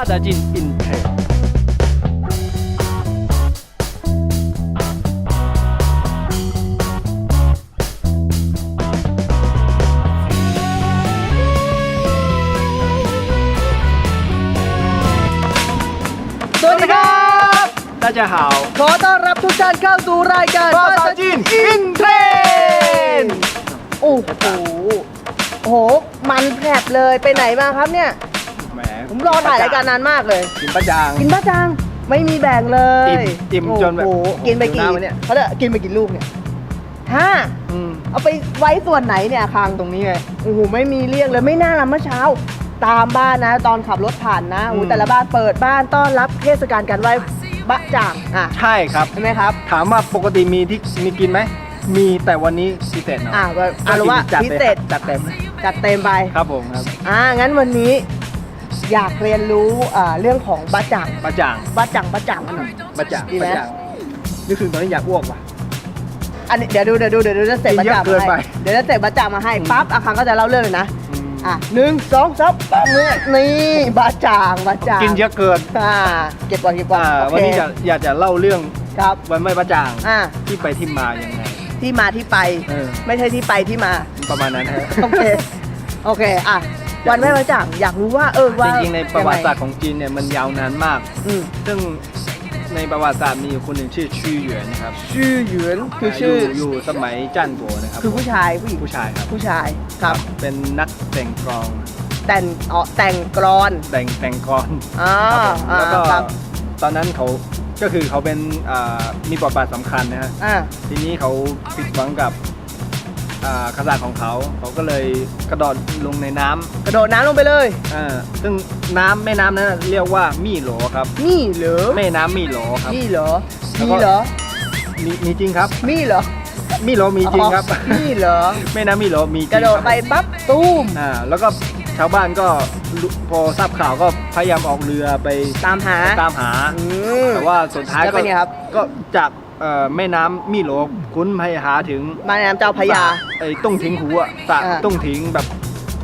巴达金 in Train สวัสดีครับ 大家好 ขอต้อนรับทุกท่านเข้าสู่รายการ 巴达金 in Train โอ้โห โอ้โห มันแผลบเลยไปไหนมาครับเนี่ย แหม ผมรอถ่ายรายการนานมากเลย กินประจาง กินบ้าจัง ไม่มีแบ่งเลยอิ่มอิ่มจนแบบโอ้โหกินไปกี่หิวน้ำวะเนี่ย เขาเรียกกินไปกี่ลูกเนี่ยห้าอืมเอาไปไว้ส่วนไหนเนี่ยคางตรงนี้ไง โอ้โหไม่มีเรียกเลยไม่น่าละเมื่อเช้า ตามบ้านนะ ตอนขับรถผ่านนะโอ้โหอืม แต่ละบ้านเปิดบ้านต้อนรับเทศกาลการไหว้บะจ่างอะใช่ครับ ใช่ไหมครับถามว่าปกติมีที่มีกินไหม มีแต่วันนี้พิเศษหน่อยอะว่าเอาละว่าจัดพิต็มเศษจัดเต็มจัดเต็มไป ครับผมครับ อ่างั้นวันนี้ อยากเรียนรู้อ่าเรื่องของบะจ่างประจ่างบะจ่างบะจ่างกันหน่อยประจ่างดีไหมประจ่างนี่คือตอนนี้อยากอ้วกว่ะ อันนี้เดี๋ยวดูเดี๋ยวดูเดี๋ยวดูจะเสร็จบะจ่างเยอะเกิมานไปให้เดี๋ยวจะเสร็จบะจ่างมาให้ปั๊บอาคังก็จะเล่าเรื่องเลยนะอืมอะหนึ่งสองสามปั๊บเนี่ยนี่บะจ่างบะจ่างกินเยอะเกินอ่าเก็บก่อนเก็บก่อนอ่าโอเควันนี้จะอยากจะเล่าเรื่องครับวันไม่ประจ่างอ่าที่ไปที่มายังไง ที่มาที่ไป เออ ไม่ใช่ที่ไปที่มา ประมาณนั้นฮะโอเค โอเค อะ วันแม่บะจ่างอยากรู้ว่าเออจว่าริงๆในประวัติศาสตยังไงร์ของจีนเนี่ยมันยาวนานมาก อืมซึ่งในประวัติศาสตร์มีอยู่คนหนึ่งชื่อชื่อหยวนนะครับชื่อหยวนคือชื่อยู่อยู่สมัยจั่นกัวนะครับคือผู้ชายผู้หญิงผู้ชายครับ ผู้ชายครับ เป็นนักแต่งกลอง แต่งอ๋อแต่งกรอนแต่งแต่งกลอนอ่าครับผมอ่าแล้วก็ครับตอนนั้นเขาก็คือเขาเป็นอ่ามีบทบาทสำคัญนะฮะ อ่า ทีนี้เขาผิดหวังกับ อ่ากษัตริย์ของเขาเขาก็เลยกระโดดลงในน้ำกระโดดน้ำลงไปเลย อ่าซึ่งน้ำแม่น้ำนั้นนะเรียกว่ามี่โหลครับ นี่เหรอแม่น้ำมี่โหลครับ นี่เหรอแล้วนี่ก็เหรอมีมีจริงครับ นี่เหรอมี่โหลมีจริงครับ อ๋อนี่เหรอ แม่น้ำมี่โหลมีจริงกระโดดคบไปปั๊บตุ้มอ่าแล้วก็ชาวบ้านก็รู้พอทราบข่าวก็พยายามออกเรือไปตามหา ตามหา อืมแต่ว่าสุดท้ายแล้วก็เป็นไงครับ ก็จากเอ่อแม่น้ำมี่โหล คุ้นไปหาถึงมาน้ำเจ้าพระยา ไอ้ต้งทิ้งหูอะสระอ่า ต้งทิ้งแบบ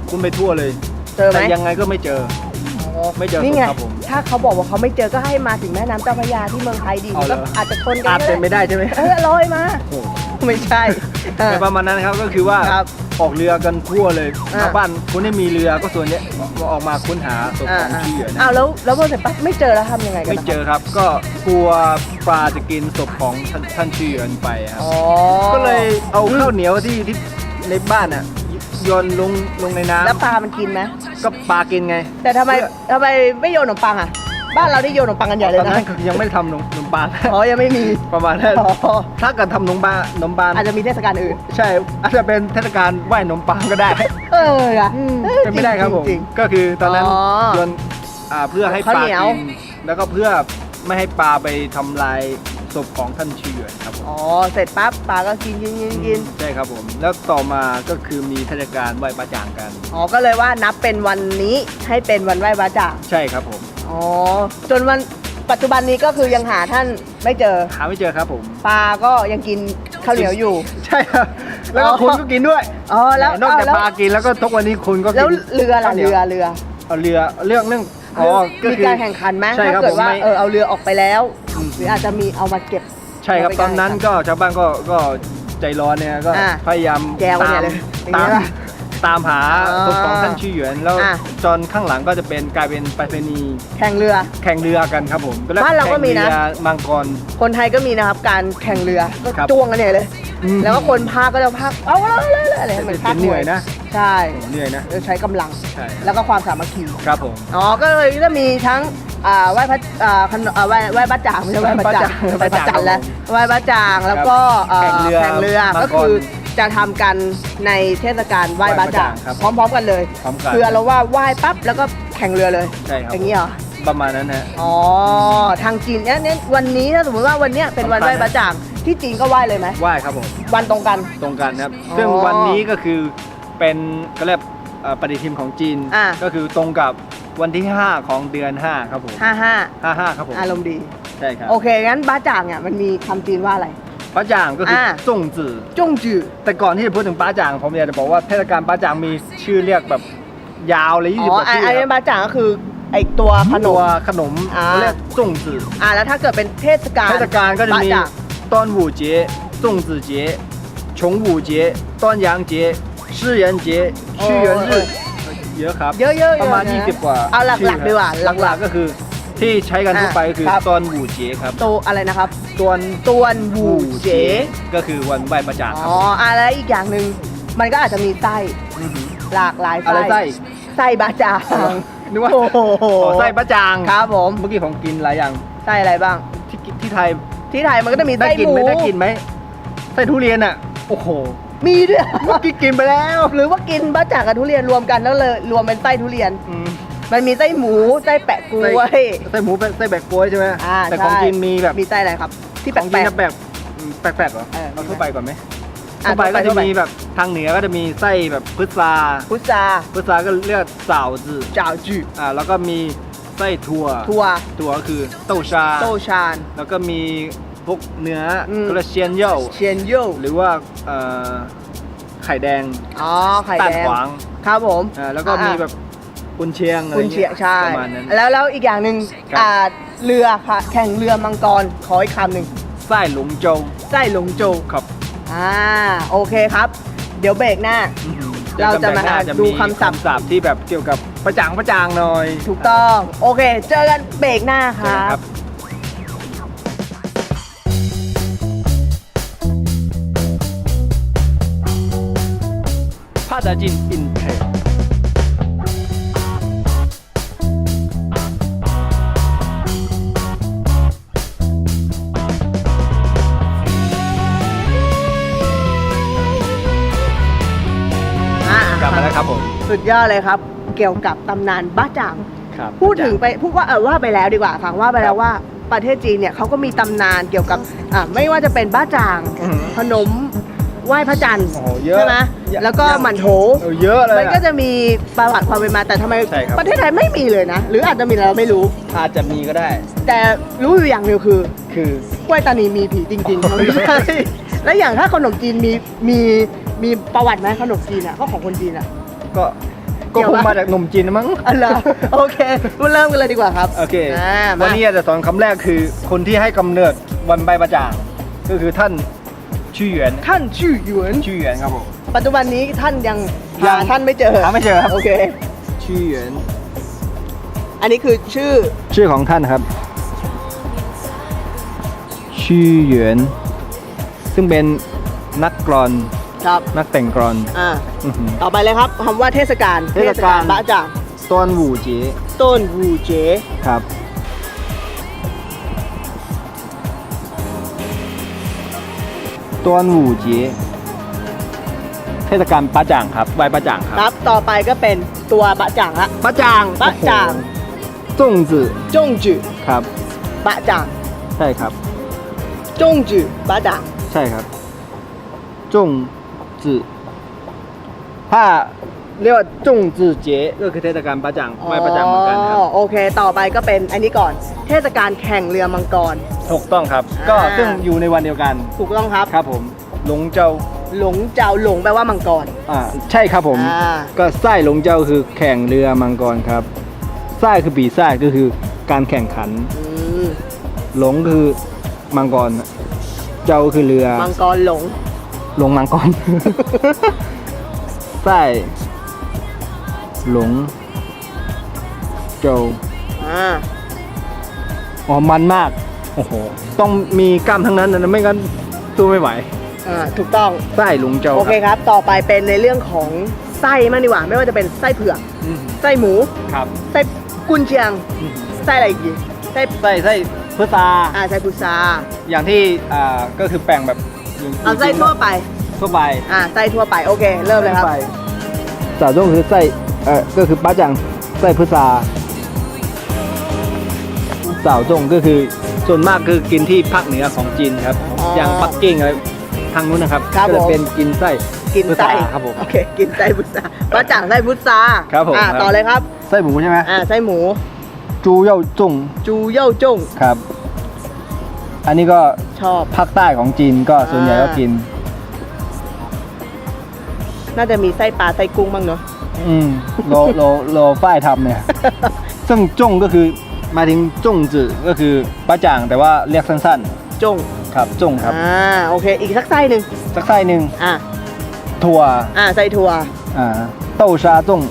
คุ้นไปทั่วเลย เจอไหมแต่ยังไงก็ไม่เจอ ไม่เจอนี่ไงครับผมถ้าเขาบอกว่าเขาไม่เจอก็ให้มาถึงแม่น้ำเจ้าพระยาที่เมืองไทยดีเอาเหรก็อ อาจจะชนกัอานจก็เป็นไม่ได้ได้ใช่ไหมเออลอยมา โอ้โหไม่ใช่ เออ ในประมาณนั้นครับก็คือว่าครับออกเรือกันทั่วเลยอ่า ชาวบ้านคนที่มีเรือก็ส่วนเนี้ยออกมาค้นหาศพของชื่อนะ อ้าวแล้วแล้วพอเสร็จปั๊บไม่เจอแล้วทำยังไงกันไม่นะเจอครับก็กลัวปลาจะกินศพของท่านท่านชื่อเอินไปครับ อ๋อก็เลยเอาข้าวเหนียวที่ที่ในบ้านอะโยนลงลงในน้ำแล้วปลามันกินไหมก็ปลากินไงแต่ทำไมทำไมไม่โยนขนมปังอะ บ้านเราได้โยนขนมปังกันใหญ่เลตยอนนะ นั้นยังไม่ได้ทำขนม ขนมปังอ๋อยังไม่มี ประมาณนั้นอ๋อ ถ้าเกิดทำขนมปังขนมปังอาจจะมีเทศกาลอื่น ใช่ อาจจะเป็นเทศกาลไหว้ขนมปังก็ได้ เอออะเป็นไม่ได้ครับผมจริงก็คือตอนนั้นอ๋อโยนอ่าเพื่อให้ข้าวปลาเหนียว กินแล้วก็เพื่อไม่ให้ปลาไปทำลายศพของท่านเฉือนครับผมอ๋อ เสร็จปั๊บปลาก็กินกินกินกินใช่ครับผม แล้วต่อมาก็คือมีเทศกาลไหว้ปลาจางกัน อ๋อ ก็เลยว่านับเป็นวันนี้ให้เป็นวันไหว้บาจ่างใช่ครับผม อ๋อ จนวัน ปัจจุบันนี้ก็คือยังหาท่านไม่เจอ หาไม่เจอครับผม ปลาก็ยังกินข้าวเหนียวอยู่ ใช่ครับ แล้วก็อ๋อคุณก็กินด้วยอ๋อแล้วนอกจากเแล้วปลากินแล้วก็ทุกวันนี้คุณก็กินแล้วเรือล่ะข้าวหนีเรืยวอเรือเอาเรือเรื่องเรื่องอ๋อก็มีคือการแข่งขันไหมใช่ครัถ้าบเกิดว่าผมไม่เออเอาเรือออกไปแล้วอืมหรืออาจจะมีเอามาเก็บ ใช่ครับเอาไปตอนนั้นกันก็ชาวบ้านก็ก็ใจร้อนเนี่ยก็อ่าพยายามแจวตาเนี่มยเลยอย่างตาเงี้มยป่ะ ตามหาอ่าศพของท่านชื่อหยวนแล้วอ่าจนข้างหลังก็จะเป็นกลายเป็นไปรษณีย์แข่งเรือ แข่งเรือกันครับผมตอแบ้านเราก็มีนะ แข่งเรือมังกร คนไทยก็มีนะครับการแข่งเรือก็ครับจ้วงกันเนี่ยเลย อืมแล้วก็คนพากก็จะพากเอาเลยเลยเลยอะไรเหมือนพากเหนื่อยนะ ใช่เหนื่อยนะใช้กำลัง ใช่ แล้วก็ความสามัคคีครับผม อ๋อก็เลยจะมีทั้งอ่าไหว้พระอ่าขนอ่าไหว้ไหว้พระจ่างไม่ใช่ไหว้พระจ่างไหว้พระจ่างไหว้พระจันทร์แล้วไหว้พระจ่างแล้วก็อ่าแข่งเรือแข่งเรือมังกร ก็คือ จะทำกันในเทศกาลไหว้พระจ่างไหว้พระจ่างครับพร้อมๆกันเลยพร้อมกันคือเราว่าไหว้ปั๊บแล้วก็แข่งเรือเลยใช่ครับ อย่างนี้เหรอ ประมาณนั้นฮะ อ๋อ ทางจีนเนี่ยเนี่ยวันนี้ถ้าสมมติว่าวันเนี้ยเป็นวันสำคัญไหว้พระจ่าง ที่จีนก็ไหว้เลยไหมไหว้ครับผม วันตรงกัน ตรงกันครับ อ๋อซึ่งวันนี้ก็คือเป็นก็เรียกเอ่อปฏิทินของจีน อ่า ก็คือตรงกับวันที่ 5 ของเดือน 5 ครับผมห้าห้า55 ครับผม อารมณ์ดี ใช่ครับ โอเค งั้นบ้าจ่างเนี่ยมันมีคำจีนว่าอะไร ป้าจ่างก็คืออาส่งจื่อจงจือ แต่ก่อนที่จะพูดถึงป้าจ่างผมอยากจะบอกว่าเทศกาลป้าจ่างมีชื่อเรียกแบบยาวเลยอ๋20อกว่าอันชื่ออันคนี้รับบ้าจ่างก็คือไอตัวขนตัมวขนมอ่าเขาเรียกจุ่งจืออ่าแล้วถ้าเกิดเป็นเทศกาลเทศกาลก็จะมีบจ่างต้นหูเจ๊จุ่งจือเจ๊ชงหูเจ๊ต้นยางเจ๊ชื่อเย็นเจ๊ชื่อเย็นรื่อเยอะครับ เยอะๆเยอะประมาณน20 กว่าเอาหลักชื่ๆดีกว่าหลักๆ ก็คือ ที่ใช้กันทั่วไปก็คือครับต้นหูเจ๊ครับตัวอะไรนะครับต้นตวนวูเจ ก็คือวันไหว้ประจักษ์ครับอ๋ออะแล้วอีกอย่างหนึ่งมันก็อาจจะมีไส้อหือ หลากหลายอะไรไส้ ไส้บาจางนึกว่าโอ้โหอ๋อไส้ประจางครับผมเมื่อกี้ผมกินหลายอย่างไส้อะไรบ้าง ที่ที่ไทยที่ไทยมันก็จะมีได้ไส้กินหมูไหมได้กินไหมไส้ทุเรียนอะ โอ้โหมีด้วย เมื่อกี้กินไปแล้ว หรือว่ากินบาจากกับทุเรียนรวมกันแล้วเลยรวมเป็นไส้ทุเรียน อืม มันมีไส้หมูไส้แปะกล้วย ไส้หมูเป็นไส้แบกกล้วยใช่ไหมอ่าแต่ของใช่ กินมีแบบมีไส้อะไรครับ ที่ขแปองกินลกจะแบบอืมแปลกๆเหรอเออ เอาทั่วไปก่อนไหมๆอะทั่วไปก็ทั่จะวมีแบบทางเหนือก็จะมีไส้แบบพุทราพุทราพุทราก็เรียกสาวจือจ่าวจือ่าแล้วก็มีไส้ถั่วทัวถั่วก็คือเต้าชา โตชาน แล้วก็มีพวกเนื้ออมก็เรียกเชียนเย่าเชียนโยหรือว่าเอ่อไข่แดงอ๋อไข่ต้านแดงขวางครับผม อ่าแล้วก็มีแบบ กุนเชียงอะไรคุณเชียงี้ใช่ ประมาณนั้น แล้วแล้วอีกอย่างหนึ่งครับ อ่าเรือค่ะแข่งเรือมังกรขออีกคำหนึ่งไส้หลงโจวไส้หลงโจวครับอ่าโอเคครับ เดี๋ยวเบรกหน้าเราจะมาดี๋ยวดูมีคำศัพท์ศัพท์ที่แบบเกี่ยวกับประจางประจางหน่อยถูกต้อง โอเค เจอกันเบรกหน้าคเชิญรับครับพาดาจินอินเทร สุดยอดเลยครับ เกี่ยวกับตำนานบ้าจ่างครับพูดถึงไปพูดว่าเออว่าไปแล้วดีกว่าฟังว่าไปแล้วครับว่าประเทศจีนเนี่ยเขาก็มีตำนานเกี่ยวกับอ่าไม่ว่าจะเป็นบ้าจ่างอือหือขนมไหว้พระจันทร์โอ้โหเยอะใช่ไหมเยอะแล้วก็หมันโถเออเยอะเลยมันก็จะมีประวัติความเป็นมาแต่ทำไมใช่ครับประเทศไทยไม่มีเลยนะ หรืออาจจะมีแต่เราไม่รู้ อาจจะมีก็ได้ แต่รู้อยู่อย่างเดียวคือ คือกล้วยตานีมีผีจริงๆไม่ใช่แล้วอย่างถ้าขนมจีนมีมีมีประวัติไหมขนมจีนอะก็ของคนจีนอะ ก็ก็เกี่ยวคงปะมาจากหนุ่มจีนนะมั้ง อ๋อเหรอโอเคมาเริ่มกันเลยดีกว่าครับโอเคอ่ามาวันนี้จะสอนคำแรกคือคนที่ให้กำเนิดวันใบประจ่างก็คือท่านชื่อหยวนท่านชื่อหยวน ชื่อหยวนครับผม ปัจจุบันนี้ท่านยังยัหางท่านไม่เจอหาไม่เจอครับโอเค ชื่อหยวนอันนี้คือชื่อชื่อของท่านครับ ชื่อหยวนซึ่งเป็นนักกรอน ครับนักแต่งกรอนอ่าอื้อหือ ต่อไปเลยครับคำว่าเทศกาลเทศกาล บะจ่างต้นหูเจต้นวูเจครับต้นหูเจเทศกาลปะจ่างครับไหว้ปะจ่างคครัรับบต่อไปก็เป็นตัวบะจ่างละปะจ่างบะจ่างจงจือจงจือครับ บะจ่างใช่ครับ จงจือบะจ่างใช่ครับจง จือถ้าเรียกว่าจงจือเจก็คือเทศกาลปะจ่างไหว้ปะจ่างเหมือนกันครับอ๋อโอเค ต่อไปก็เป็นอันนี้ก่อน เทศกาลแข่งเรือมังกร ถูกต้องครับอ่าก็ซึ่งอยู่ในวันเดียวกัน ถูกต้องครับ ครับผม หลงเจ้า หลงเจ้าหลงแปลว่ามังกร อ่า ใช่ครับผมอ่าก็ไส้หลงเจ้าคือแข่งเรือมังกรครับ ไส้คือปีไส้ก็คือการแข่งขันอืมหลงคือมังกร เจ้าคือเรือ มังกรหลง หลงมังกรไส้หลงเจ้าอ่าอ๋อมันมาก โอ้โห ต้องมีกล้ามทั้งนั้นนะไม่งั้นสู้ไม่ไหว อ่าถูกต้องไส้หลงเจ้าโอเคครับครับ ต่อไปเป็นในเรื่องของไส้มากดีกว่า ไม่ว่าจะเป็นไส้เผือก อืมไส้หมู ครับไส้กุนเชียง อืมไส้อะไรอีกไส้ไส้ไส้พุทราอ่าไส้พุทราอย่างที่อ่าก็คือแปลงแบบ เอาไส้ทั่วไป ทั่วไปอ่าไส้ทั่วไปโอเค เริ่มเลยครับสาวจงคือไส้เออก็คือป้าจังไส้พุทราสาวจงก็คือส่วนมากคือกินที่ภาคเหนือของจีนครับอ๋อออย่างปักกิ่งอะไรทางนู้นนะครับครับก็จะผมเป็นกินไส้กินไส้พุทราครับผมโอเคกินไส้พุทราป้าจ่างไส้พุทราครับผมอ่าครับต่อเลยครับไส้หมูใช่ไหมอ่าไส้หมูจูเย่าจงจูเย่าจ้งครับ อันนี้ก็ชอบ ภาคใต้ของจีนก็ส่วนใหญ่ก็กิน น่าจะมีไส้ปลาไส้กุ้งบ้างเนาะ อืมโลโลโลฝ้ายทำเนี่ยซึ่งจงก็คือหมายถึงจงจือก็คือปะจ่างแต่ว่าเรียกสั้นจง ๆ ครับจงครับ อ่า โอเค อีกสักไส้หนึ่งสักไส้หนึ่งอะ ถั่วอ่า ไส้ถั่ว อ่าเต้าชาจง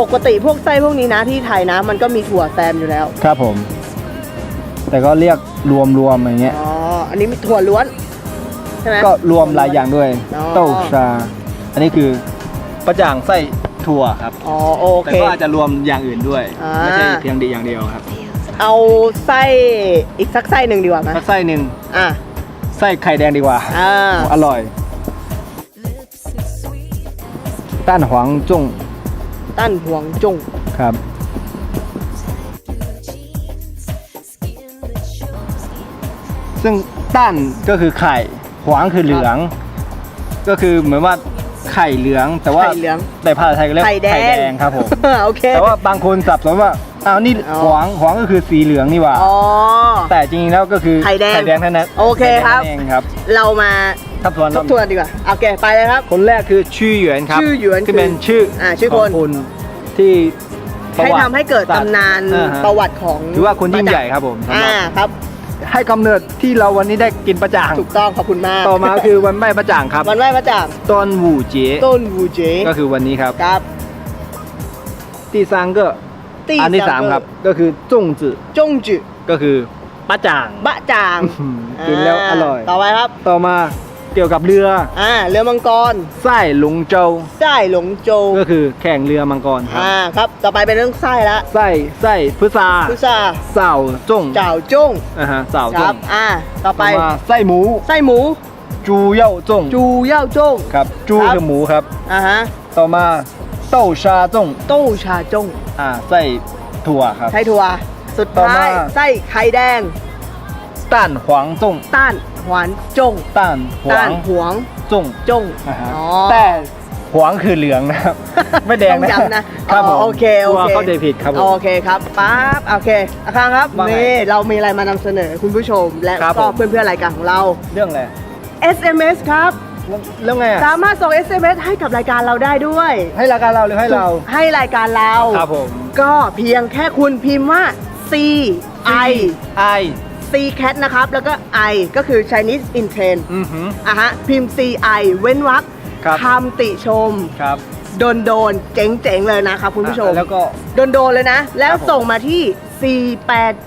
ปกติพวกไส้พวกนี้นะที่ไทยนะ มันก็มีถั่วแซมอยู่แล้ว ครับผม แต่ก็เรียก รวมๆอย่างเงี้ย อ๋อ อันนี้มีถั่วล้วนใช่ไหม ก็รวมหลายอย่างด้วย อ๋อ เต้าชา อันนี้คือปะจ่างไส้ถั่วครับ อ๋อโอแต่เค ก็อาจจะรวมอย่างอื่นด้วย อ่า ไม่ใช่เพียงดีอย่างเดียวครับเอาไส้อีกสักไส้หนึ่งดีกว่าไหมสักไส้หนึ่งอะไส้ไข่แดงดีกว่า อ่าอร่อย ต้านหวังจงตั้นหวงจงครับ ซึ่งต้านก็คือไข่หวางคือเหลือง ก็คือเหมือนว่าไข่เหลือง แต่ว่าไข่เหลืองแต่ภาษาไทยก็เรียกไข่แดงครับผมโอเคแต่ว่าบางคนสับสนว่าอ้าวนี่อ๋อหวางหวางก็คือสีเหลืองนี่หว่า อ๋อ แต่จริงๆแล้วก็คือไข่แดงไข่แดงเท่านั้นโอเคครับ ไข่แดงนั่นเองครับเรามาทับทวนทบทวนดีกว่าโอเคไปเลยครับ คนแรกคือชื่อหยวนครับชื่อหยวนที่เป็นชื่ออ่าชื่อขคองนคุณที่ประให้วัติทำให้เกิดตำนานอ่าฮะประวัติของถือว่าคนยิ่งใหญ่ครับผมสำหอ่ารับครับ ให้กำเนิดที่เราวันนี้ได้กินประจ่าง ถูกต้องขอบคุณมากต่อมาคือวันแม่ประจ่างครับวันไหว้พระจังต้นหูเจี๋ยต้นวูเจก็คือวันนี้ครับครับที่ซังก็ตีอันที่สามครับก็คือจงจือจงจือก็คือประจ่างบะจางอืมกินแล้วอร่อย ต่อไปครับ ต่อมา เกี่ยวกับเรืออ่าเรือมังกรไส้หลงโจวไส้หลงโจวก็คือแข่งเรือมังกรครับอ่าครับต่อไปเป็นเรื่องไส้ละไส้ไส้พุทราพุทราเสาจงเจ้าจ้งอ่าฮะเสาคจรับงอ่าต่อไปต่อมาไส้หมู ไส้หมู จูเย่าจงจูเย่าจ้งครับจูครับ คือหมูครับ อ่าฮะต่อมาเต้าชาจงโต้ชาจ้งอ่าไส้ถั่วครับ ไส้ถั่วสุดต่อท้ายมา ไส้ไข่แดงต้านหวางจงต้าน หวานจงต้านหวาต้างนหวงจงจงอ่าฮะอ๋อ แต่หวางคือเหลืองนะครับ ไม่แดงต้องนะย้ำนะครับผมอ๋อโอเคโอเคกลัวเข้าใจผิดครับผม โอเคครับปั๊บโอเคอาคางครับว่าไงนี่เรามีอะไรมานำเสนอคุณผู้ชม และครับก็ผม เพื่อนๆรายการของเรา เรื่องอะไร SMS ครับแล้วแล้วไงอะสามารถส่ง SMS ให้กับรายการเราได้ด้วยให้รายการเราหรือให้เรา ให้รายการเรา ครับผม ก็เพียงแค่คุณพิมพ์ว่า C I I C cat นะครับ แล้วก็ I ก็คือ Chinese in Trend อือหือ อะฮะ พิมพ์ C I เว้นวรรคครับ คำติชม ครับ โดนโดนๆเจ๋งๆ เลยนะครับคุณผู้ชม อะแล้วก็โดนโดนๆเลยนะ แล้วครับผมส่งมาที่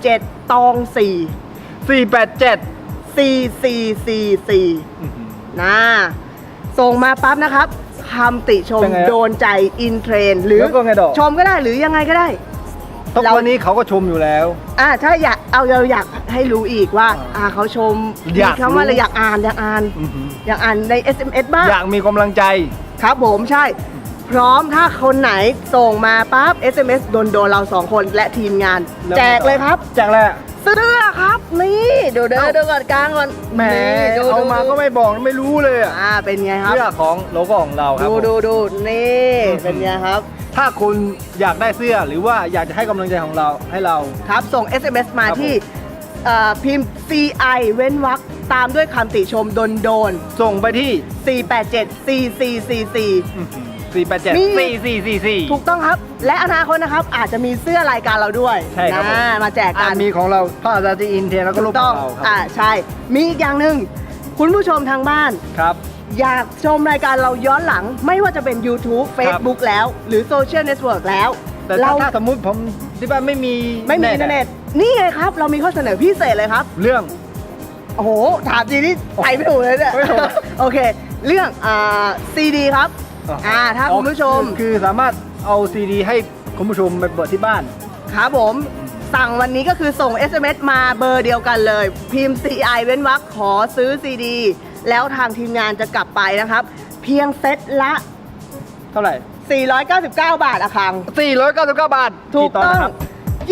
487 ตอง 4 487 4444นะส่งมาปั๊บนะครับคำติชมเป็นไงฮะโดนใจอินเทรนหรือแล้วก็ไงดอกชมก็ได้หรือยังไงก็ได้ ทุกเราวันนี้เขาก็ชมอยู่แล้ว อ่าถ้าอยากเอาเราอยากให้รู้อีกว่า อ่าเขาชมอยากมีคำว่าอะไรรู้อยากอ่านอยากอ่าน อือหืออยากอ่านใน SMS บ้าง อยากมีกำลังใจ ครับผมใช่ พร้อมถ้าคนไหนส่งมาปั๊บ SMS โดนโดนๆเราสองคนและทีมงานแล้วแจกเลยครับ แจกแหละเสื้อครับ นี่ดูเด้อเอ้าดูก่อนกลางก่อนแหมนี่ดูเอาดูมาก็ไม่บอกไม่รู้เลยอะอ่าเป็นไงครับ เสื้อของโลโก้ของเราครับดูผม ดูดูนี่อืมเป็นไงครับ ถ้าคุณอยากได้เสื้อหรือว่าอยากจะให้กำลังใจของเราให้เรา ครับ ส่ง SMS มาครับผมที่เอ่อพิมพ์ CI เว้นวรรคตามด้วยคำติชมโดนโดนส่งไปที่487 4444 4 8 7มี4 4 4 4 ถูกต้องครับ และอนาคตนะครับ อาจจะมีเสื้อรายการเราด้วยใช่ครับผม นะมาแจกกัอ่าน มีของเราภาษาจีนเทนแล้วก็รูปต้ขอองงเราคอ่ารับใช่ มีอีกอย่างหนึ่งคุณผู้ชมทางบ้าน ครับ อยากชมรายการเราย้อนหลัง ไม่ว่าจะเป็น YouTube Facebook แล้ว หรือโซเชียลเน็ตเวิร์กแล้ว แต่เราถ้าถ้าสมมุติผมที่บ้านไม่มีไม่มีอินเทอร์เน็ตนี่ไงครับ เรามีข้อเสนอพิเศษเลยครับ เรื่อง โอ้โห ถามจริงนี่ไปไม่ถูกเลยเนี่ยไม่ถูก โอเค เรื่องอ่าซีดีครับ อ่าถ้าคุณผู้ชม คือคือสามารถเอาซีดีให้คุณผู้ชมไปเปิดที่บ้าน ครับผม สั่งวันนี้ก็คือส่ง SMS มาเบอร์เดียวกันเลย พิมพ์ CI เว้นวรรคขอซื้อซีดี แล้วทางทีมงานจะกลับไปนะครับ เพียงเซตละ เท่าไหร่ 499 บาทอะคัง 499 บาทถูกตอนต้อง นะครับ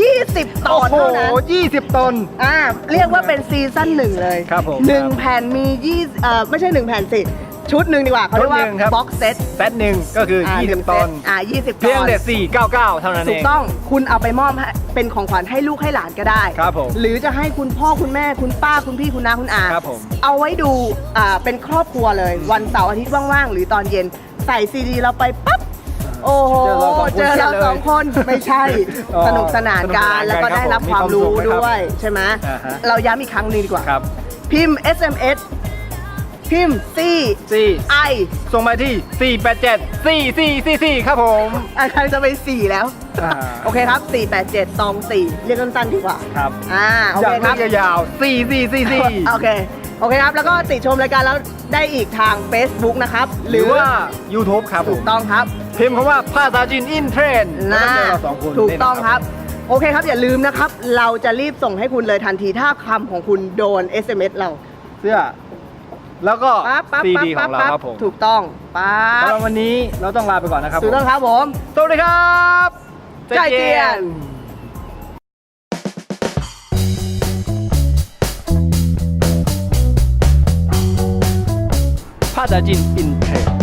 20ตอนเท่านั้นโอ้โห20ตอนอ่าเรียกว่าเป็นซีซั่นหนึ่งเลยครับผม หนึ่งครับแผ่นมี20เอ่อไม่ใช่1แผ่นสิ ชุดหนึ่งดีกว่าเขาเรียกว่าชุดหนึ่งครับ บ็อกเซต เซตหนึ่งก็คือ20 ตอนอ่า20ตเพียงอนแต่499 เท่านั้นถูเอกง ต้องคุณเอาไปมอบให้เป็นของขวัญให้ลูกให้หลานก็ได้ ครับผมหรือจะให้คุณพ่อคุณแม่คุณป้าคุณพี่คุณน้าคุณอาครับผม เอาไว้ดูอ่าเป็นครอบครัวเลย วันเสาร์อาทิตย์ว่างๆ หรือตอนเย็นใส่ซีดีเราไปปั๊บ โอ้โหเจเจออเราเราสสอองงคคนนไม่ใช่ อ๋อสนุกสนานกันสนุกสนานกันแล้วก็ได้รับครับผมความรู้มีความสุขนะครับด้วยใช่ไหมอ่าฮะเราย้ำอีกครั้งหนึงดีกว่า ครับ พิมพ์ SMS พิมพ์ C สี่ I ส่งมาที่ 487 4444 ครับผมอะใครจะไป 4 แล้ว อ่าโอเคครับ 487ตอง4เรียกสั้นๆดีกว่า ครับอ่า โออยาเคกครับเรียกยาวๆ4444โอเค โอเคครับ แล้วก็ติดชมรายการแล้วได้อีกทาง Facebook นะครับ หรือว่า YouTube ครับผถูมกต้องครับ พิมพ์คำว่าภาษาจีนอินเทรนนะเจอเราสองคนถูกต้องแน่นนครับ โอเคครับ อย่าลืมนะครับ เราจะรีบส่งให้คุณเลยทันทีถ้าคำของคุณโดน SMS เราเสื้อ แล้วก็ปั๊บปั๊บซีปั๊บดีขปั๊อบงเราปั๊บครับผมถูกต้องปั๊สำหบรับวันนี้เราต้องลาไปก่อนนะครับถูกต้องครับผม สวัสดีครับใจเจียนภาษาจีนอินเทรน